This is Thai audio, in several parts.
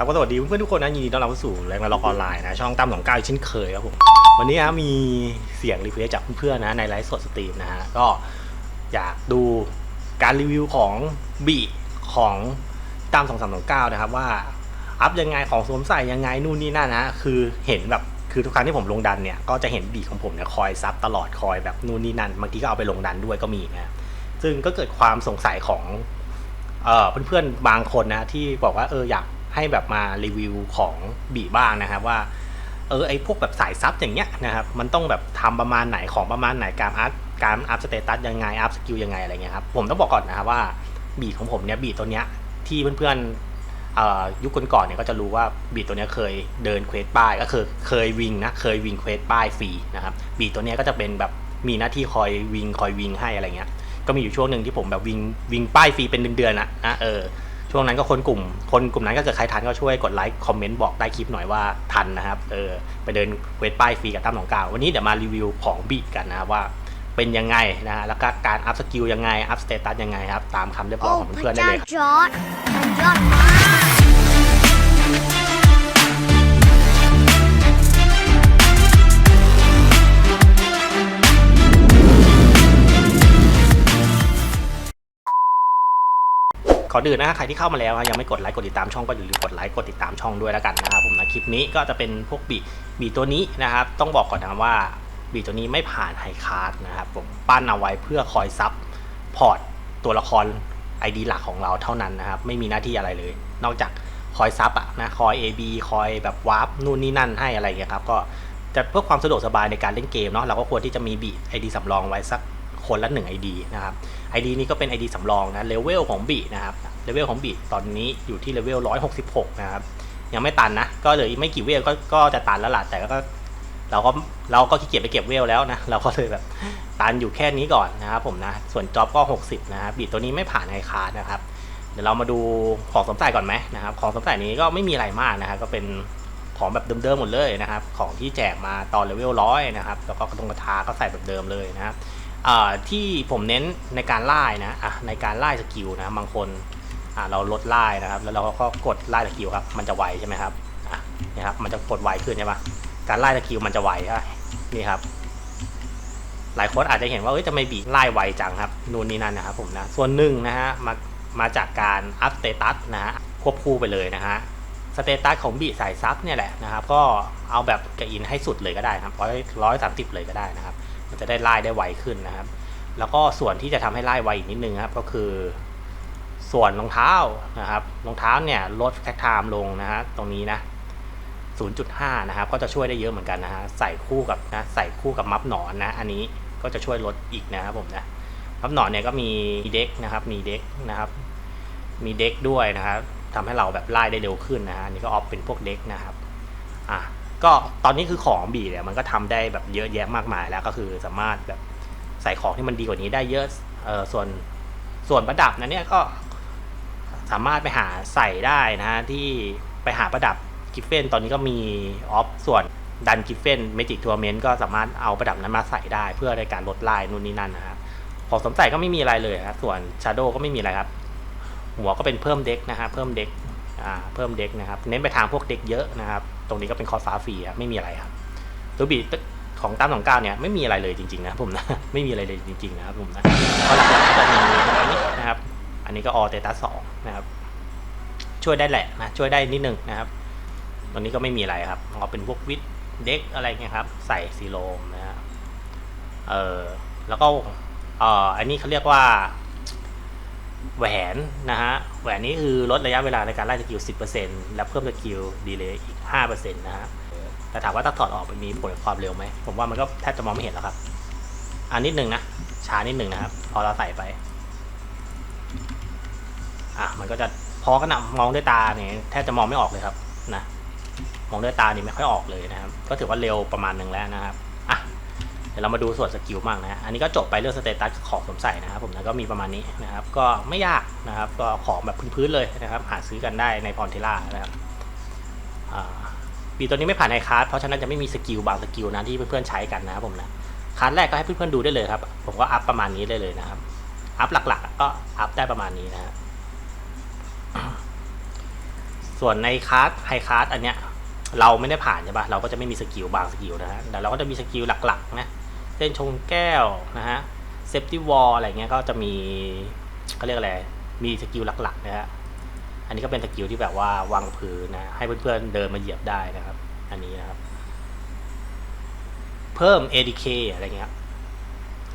ครับก็สวัสดีเพื่อนๆทุกคนนะยินดีต้อนรับเข้าสู่แรงระลอกออนไลน์นะช่องตามสองเก้าเช่นเคยครับผมวันนี้นะมีเสียงรีเควสจากเพื่อนๆนะในไลฟ์สดสตรีมนะฮะก็อยากดูการรีวิวของบีของตามสองสามสองเก้านะครับว่าอัพยังไงของสวมใส่ยังไงนู่นนี่นั่นนะคือเห็นแบบคือทุกครั้งที่ผมลงดันเนี่ยก็จะเห็นบีของผมเนี่ยคอยซับตลอดคอยแบบนู่นนี่นั่นบางทีก็เอาไปลงดันด้วยก็มีนะซึ่งก็เกิดความสงสัยของเพื่อนๆบางคนนะที่บอกว่าเอออยาก ให้แบบมารีวิวของบีบ้างนะครับว่าเออไอพวกแบบสายซับอย่างเงี้ยนะครับมันต้องแบบทำประมาณไหนของประมาณไหนการอัพการอัพสเตตัสยังไงอัพสกิลยังไงอะไรเงี้ยครับผมต้องบอกก่อนนะครับว่าบีของผมเนี่ยบีตัวเนี้ยที่เพื่อนๆเอ่อยุคก่อนๆเนี่ยก็จะรู้ว่าบีตัวเนี้ยเคยเดินเควสป้ายก็คือเคยวิ่งนะเคยวิ่งเควสป้ายฟรีนะครับบีตัวเนี้ยก็จะเป็นแบบมีหน้าที่คอยวิ่งคอยวิ่งให้อะไรเงี้ยก็มีอยู่ช่วงหนึ่งที่ผมแบบวิ่งวิ่งป้ายฟรีเป็นเดือนๆนะนะเออ ช่วงนั้นก็คนกลุ่ม คนกลุ่มนั้นก็เกิดใครทันก็ช่วยกดไลค์คอมเมนต์บอกใต้คลิปหน่อยว่าทันนะครับ เออไปเดินเวทป้ายฟรีกับตั้มหนองกาววันนี้เดี๋ยวมารีวิวของบีดกันนะครับว่าเป็นยังไงนะฮะแล้วก็การอัพสกิลยังไง อัพสเตตัสยังไงครับ ตามคำเรียบร้อยของเพื่อนๆได้เจ้าเลย อร์ดมันอื่นนะฮะใครที่เข้ามาแล้วยังไม่กดไลค์กดติดตามช่องก็อย่าลืมกดไลค์กดติดตามช่องด้วยแล้วกันนะครับผมนะคลิปนี้ก็จะเป็นพวกบีบีตัวนี้นะครับต้องบอกก่อนนะว่าบีตัวนี้ไม่ผ่านไฮคาร์ดนะครับผมปั้นเอาไว้เพื่อคอยซับพอร์ตตัวละคร ID หลักของเราเท่านั้นนะครับไม่มีหน้าที่อะไรเลย นอกจากคอยซับอะนะคอย AB คอยแบบวาร์ปนู่นนี่นั่นให้อะไรเงี้ยครับก็จะเพื่อความสะดวกสบายในการเล่นเกมเนาะเราก็ควรที่จะมีบี ID สำรองไว้สักคนละ1 ID นะครับ ID นี้ก็เป็น ID สำรองนะเลเวลของบีนะครับ เลเวลของบีตอนนี้อยู่ที่เลเวล166 นะครับ ยังไม่ตันนะ ก็เหลืออีกไม่กี่เวลก็ก็จะตันแล้วล่ะแต่ก็เราก็เราก็ขี้เกียจไปเก็บเวลแล้วนะ เราก็เลยแบบตันอยู่แค่นี้ก่อนนะครับผมนะ ส่วนจ็อบก็ 60 นะครับบีตัวนี้ไม่ผ่านไฮคาร์นะครับ เดี๋ยวเรามาดูของสมใส่ก่อนไหมนะครับ ของสมใส่นี้ก็ไม่มีอะไรมากนะครับ ก็เป็นของแบบเดิมๆหมดเลยนะครับ ของที่แจกมาตอนเลเวลร้อยนะครับ แล้วก็กระทงกระทาก็ใส่แบบเดิมเลยนะครับที่ผมเน้นในการไล่นะะในการไล่สกิลนะ บางคน อ่าเราลดไล่นะครับ แล้วเราก็กดไล่สกิลครับ มันจะไวใช่ไหมครับอะนี่ครับ มันจะกดไวขึ้นใช่ปะการไล่สกิลมันจะไวใช่นี่ครับ หลายคนอาจจะเห็นว่าเอ้ยทำไมบีไล่ไวจังครับนู่นนี่นั่นนะครับผมนะ ส่วนหนึ่งนะฮะมามาจากการอัพสเตตัสนะฮะควบคู่ไปเลยนะฮะสเตตัสของบีสายซับเนี่ยแหละนะครับ ก็เอาแบบกระอินให้สุดเลยก็ได้ครับร้อยร้อยสามสิบเลยก็ได้นะครับ มันจะได้ไล่ได้ไวขึ้นนะครับ แล้วก็ส่วนที่จะทำให้ไล่ไวอีกนิดนึงครับ ก็คือ ส่วนรองเท้านะครับรองเท้าเนี่ยลดแท็กไทม์ลงนะฮะตรงนี้นะ 0.5 นะครับก็จะช่วยได้เยอะเหมือนกันนะฮะใส่คู่กับนะใส่คู่กับมัฟหนอนนะอันนี้ก็จะช่วยลดอีกนะครับผมนะมัฟหนอนเนี่ยก็มีเด็กนะครับมีเด็กนะครับ มีเด็กด้วยนะครับทำให้เราแบบไล่ได้เร็วขึ้นนะฮะนี่ก็ออฟเป็นพวกเด็กนะครับอะก็ตอนนี้คือของบีเนี่ยมันก็ทำได้แบบเยอะแยะมากมายแล้วก็คือสามารถแบบใส่ของที่มันดีกว่านี้ได้เยอะเออส่วนส่วนประดับนะเนี่ยก็ สามารถไปหาใส่ได้นะฮะที่ไปหาประดับกิฟเฟนตอนนี้ก็มีออฟส่วนดันกิฟเฟนเมจิกทัวร์เมนต์ก็สามารถเอาประดับนั้นมาใส่ได้เพื่อในการลดลายนู่นนี่นั่นนะครับของสมใส่ก็ไม่มีอะไรเลยครับส่วนชาโดก็ไม่มีอะไรครับ หัวก็เป็นเพิ่มเด็กนะฮะเพิ่มเด็กอ่าเพิ่มเด็กนะครับ เน้นไปทางพวกเด็กเยอะนะครับ ตรงนี้ก็เป็นคอร์สฟ้าฟรีครับไม่มีอะไรครับตัวบีของตั้มของเก้าเนี่ยไม่มีอะไรเลยจริงๆนะผมนะไม่มีอะไรเลยจริงๆนะครับผมนะก็หลักๆก็จะมีอันนี้นะครับ อันนี้ก็ออเตตัสสอง นะครับ ช่วยได้แหละนะช่วยได้นิดนึงนะครับตรงนี้ก็ไม่มีอะไรครับเอาเป็นพวกวิดเด็กอะไรเงี้ยครับ ใส่ซีโรมนะครับเออแล้วก็เอ่ออันนี้เขาเรียกว่า แหวนนะฮะแหวนนี้คือลดระยะเวลาในการไล่สกิล 10%และเพิ่มสกิลดีเลย์อีก 5%นะฮะแต่ถามว่าถ้าถอดออกมันมีผลกับความเร็วไหม ผมว่ามันก็แทบจะมองไม่เห็นแล้วครับ อันนิดนึงนะช้านิดนึงนะครับ พอเราใส่ไป อะมันก็จะพอก็นำมองด้วยตาเนี่ยแทบจะมองไม่ออกเลยครับนะมองด้วยตานี่ไม่ค่อยออกเลยนะครับ ก็ถือว่าเร็วประมาณหนึ่งแล้วนะครับอะเดี๋ยวเรามาดูส่วนสกิลบ้างนะอันนี้ก็จบไปเรื่องสเตตัสของสมใส่นะครับผมแล้วก็มีประมาณนี้นะครับ ก็ไม่ยากนะครับ ก็ของแบบพื้นๆเลยนะครับ หาซื้อกันได้ในพรเทล่านะครับอ่าปีตัวนี้ไม่ผ่านไฮคาร์ดเพราะฉะนั้นจะไม่มีสกิลบางสกิลนะที่เพื่อนๆใช้กันนะครับผมนะคาร์ดแรกก็ให้เพื่อนๆดูได้เลยครับ ผมก็อัพประมาณนี้ได้เลยนะครับ อัพหลักๆ ก็อัพได้ประมาณนี้นะฮะ ส่วนในคลาสไฮคลาสอันเนี้ยเราไม่ได้ผ่านใช่ปะเราก็จะไม่มีสกิลบางสกิลนะฮะแต่เราก็จะมีสกิลหลักๆนะเล่นชงแก้วนะฮะเซฟตี้วอลอะไรเงี้ยก็จะมีเขาเรียกอะไรมีสกิลหลักๆนะฮะอันนี้ก็เป็นสกิลที่แบบว่าวางพื้นนะให้เพื่อนๆเดินมาเหยียบได้นะครับ อันนี้นะครับ เพิ่ม ADK อะไรเงี้ย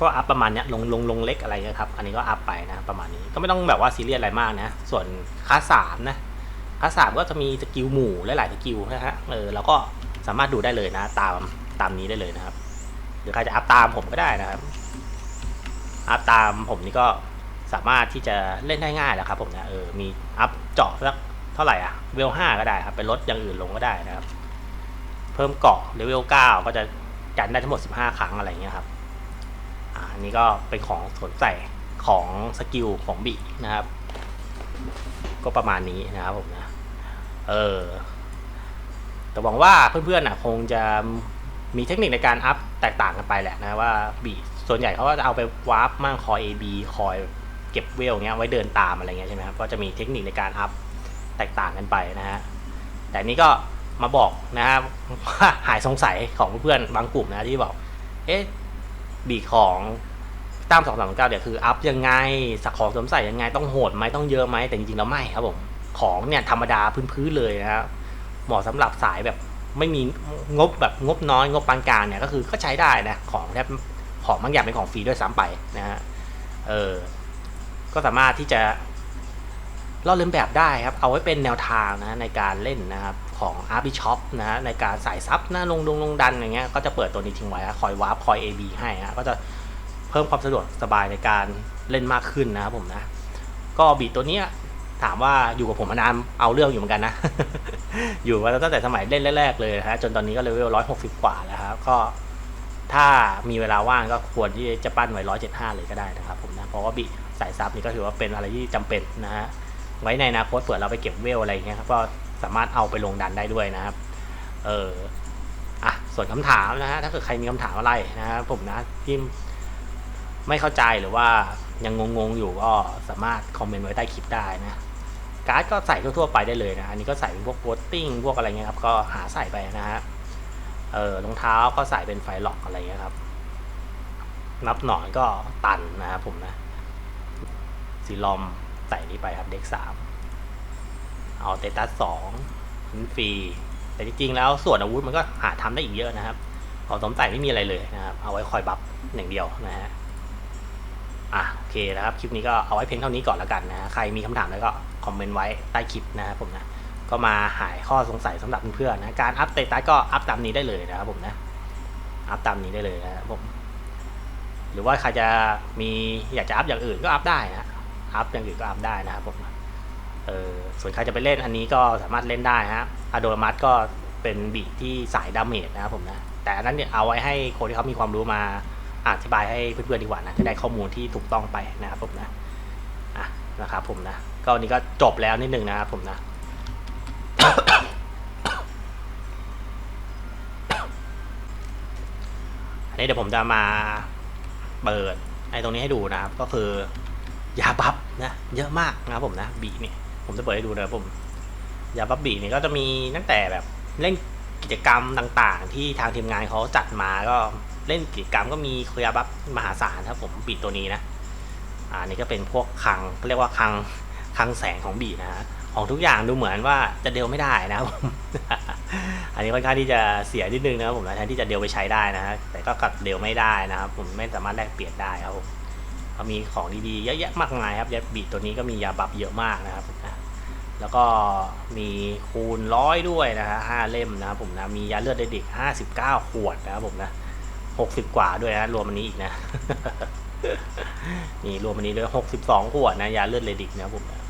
ก็อัพประมาณเนี้ยลงลงลงเล็กอะไรเงี้ยครับ อันนี้ก็อัพไปนะประมาณนี้ก็ไม่ต้องแบบว่าซีเรียสอะไรมากนะ ส่วนคลาสสามนะ คลาสสามก็จะมีสกิลหมู่หลายๆสกิลนะฮะเออเราก็สามารถดูได้เลยนะ ตามตามนี้ได้เลยนะครับ หรือใครจะอัพตามผมก็ได้นะครับอัพตามผมนี่ก็สามารถที่จะเล่นได้ง่ายแหละครับผมนะเออมีอัพเจาะสักเท่าไหร่อะเวลห้าก็ได้ครับไปลดอย่างอื่นลงก็ได้นะครับ เพิ่มเกาะเลเวลเก้าก็จะกันได้ทั้งหมด 15 ครั้งอะไรเงี้ยครับอ่าอันนี้ก็เป็นของสนใส่ของสกิลของบีนะครับ ก็ประมาณนี้นะครับผมนะเออแต่หวังว่าเพื่อนๆน่ะคงจะมีเทคนิคในการอัพแตกต่างกันไปแหละนะว่าบีส่วนใหญ่เขาก็จะเอาไปวาร์ปมั่งคอย AB คอยเก็บเวลเงี้ยไว้เดินตามอะไรเงี้ยใช่ไหมครับก็จะมีเทคนิคในการอัพแตกต่างกันไปนะฮะแต่นี้ก็มาบอกนะครับว่าหายสงสัยของเพื่อนๆบางกลุ่มนะที่บอกเอ๊ะบีของ ตามสองสามเก้าเดี๋ยวคืออัพยังไงสักของสวมใส่ยังไงต้องโหดไหมต้องเยอะไหมแต่จริงๆแล้วไม่ครับผมของเนี่ยธรรมดาพื้นๆเลยนะครับเหมาะสำหรับสายแบบไม่มีงบแบบงบน้อยงบปานกลางเนี่ยก็คือก็ใช้ได้นะของแทบของบางอย่างเป็นของฟรีด้วยซ้ำไปนะฮะเออก็สามารถที่จะลอกเลียนแบบได้ครับ เอาไว้เป็นแนวทางนะในการเล่นนะครับของ r b Shop นะฮะในการใส่ซับน้าลงดงลงดันอย่างเงี้ยก็จะเปิดตัวนี้ทิ้งไว้คอยวาร์ปคอย AB ให้ฮะก็จะ เพิ่มความสะดวกสบายในการเล่นมากขึ้นนะครับผมนะ ก็บีตัวเนี้ยถามว่าอยู่กับผมมานานเอาเรื่องอยู่เหมือนกันนะ อยู่มาตั้งแต่สมัยเล่นแรกๆเลยนะฮะจนตอนนี้ก็เลเวลร้อยหกสิบกว่าแล้วครับก็ถ้ามีเวลาว่างก็ควรที่จะปั้นไว้ร้อยเจ็ดห้าเลยก็ได้นะครับผมนะเพราะว่าบีใส่ซับนี่ก็ถือว่าเป็นอะไรที่จำเป็นนะฮะไว้ในอนาคตเผื่อเราไปเก็บเวลอะไรอย่างเงี้ยครับก็สามารถเอาไปลงดันได้ด้วยนะครับ เอออะส่วนคำถามนะฮะถ้าเกิดใครมีคำถามอะไรนะครับผมนะที่ ไม่เข้าใจหรือว่ายังงงๆอยู่ก็สามารถคอมเมนต์ไว้ใต้คลิปได้นะการ์ดก็ใส่ทั่วๆไปได้เลยนะอันนี้ก็ใส่เป็นพวกโ o ตติ้งพวกอะไรเงี้ยครับก็หาใส่ไปนะฮะเออรองเท้าก็ใส่เป็นไฟล็อกอะไรเงี้ยครับ นับหน่อยก็ตันนะครับผมนะสีลอมใส่นี้ไปครับเด็กสามเอาเตตัสสองฟรีแต่จริงๆแล้วส่วนอาวุธมันก็หาทำได้อีกเยอะนะครับของสมใส่ไม่มีอะไรเลยนะครับ เอาไว้คอยบัฟอย่างเดียวนะฮะ อะโอเคนะครับคลิปนี้ก็เอาไว้เพียงเท่านี้ก่อนแล้วกันนะใครมีคำถามแล้วก็คอมเมนต์ไว้ใต้คลิปนะครับผมนะก็มาหายข้อสงสัยสำหรับเพื่อนๆนะการอัพเตตัสก็อัพตามนี้ได้เลยนะครับผมนะอัพตามนี้ได้เลยนะครับผมหรือว่าใครจะมีอยากจะอัพอย่างอื่นก็อัพได้นะอัพอย่างอื่นก็อัพได้นะครับผมเออส่วนใครจะไปเล่นอันนี้ก็สามารถเล่นได้ฮะอะโดมัสก็เป็นบีทที่สายดาเมจนะครับผมนะแต่อันนั้นเนี่ยเอาไว้ให้คนที่เขามีความรู้มา อธิบายให้เพื่อนๆดีกว่านะจะได้ข้อมูลที่ถูกต้องไปนะครับผมนะอะนะครับผมนะก็วันนี้ก็จบแล้วนิดนึงนะครับผมนะอันนี้เดี๋ยวผมจะมาเปิดไอ้ตรงนี้ให้ดูนะครับ ก็คือยาบัฟนะเยอะมากนะครับผมนะบีเนี่ยผมจะเปิดให้ดูนะครับผมยาบัฟบีเนี่ยก็จะมีตั้งแต่แบบเล่นกิจกรรมต่างๆ ที่ทางทีมงานเขาจัดมาก็ เล่นกิจกรรมก็มียาบัฟมหาศาลครับผมบีตัวนี้นะอ่านี่ก็เป็นพวกคังเรียกว่าคังคังแสงของบีนะฮะของทุกอย่างดูเหมือนว่าจะเดลไม่ได้นะครับผมอันนี้ค่อนข้างที่จะเสียนิดนึงนะครับผมแทนที่จะเดลไปใช้ได้นะฮะแต่ก็กลับเดลไม่ได้นะครับ ผมไม่สามารถแลกเปลี่ยนได้ครับผมก็มีของดีๆเยอะแยะมากมายครับยาบีตัวนี้ก็มียาบัฟเยอะมากนะครับแล้วก็มีคูณร้อยด้วยนะฮะห้าเล่มนะครับผมนะมียาเลือดเด็กห้าสิบเก้าขวดนะครับผมนะ หกสิบกว่าด้วยนะรวมอันนี้อีกนะ นี่รวมอันนี้ด้วยหกสิบสองขวดนะยาเลือดเลดิกนะผมนะ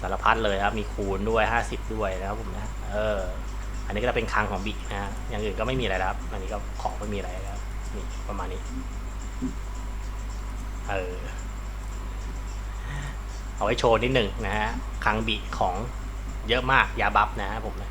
สารพัดเลยครับมีคูณด้วยห้าสิบด้วยนะครับผมนะเออ อันนี้ก็จะเป็นคังของบิ๊กนะฮะอย่างอื่นก็ไม่มีอะไรแล้วครับ อันนี้ก็ของไม่มีอะไรแล้วนี่ประมาณนี้เออเอาไว้โชว์นิดหนึ่งนะฮะคังบิของเยอะมากยาบัฟนะฮะผมนะ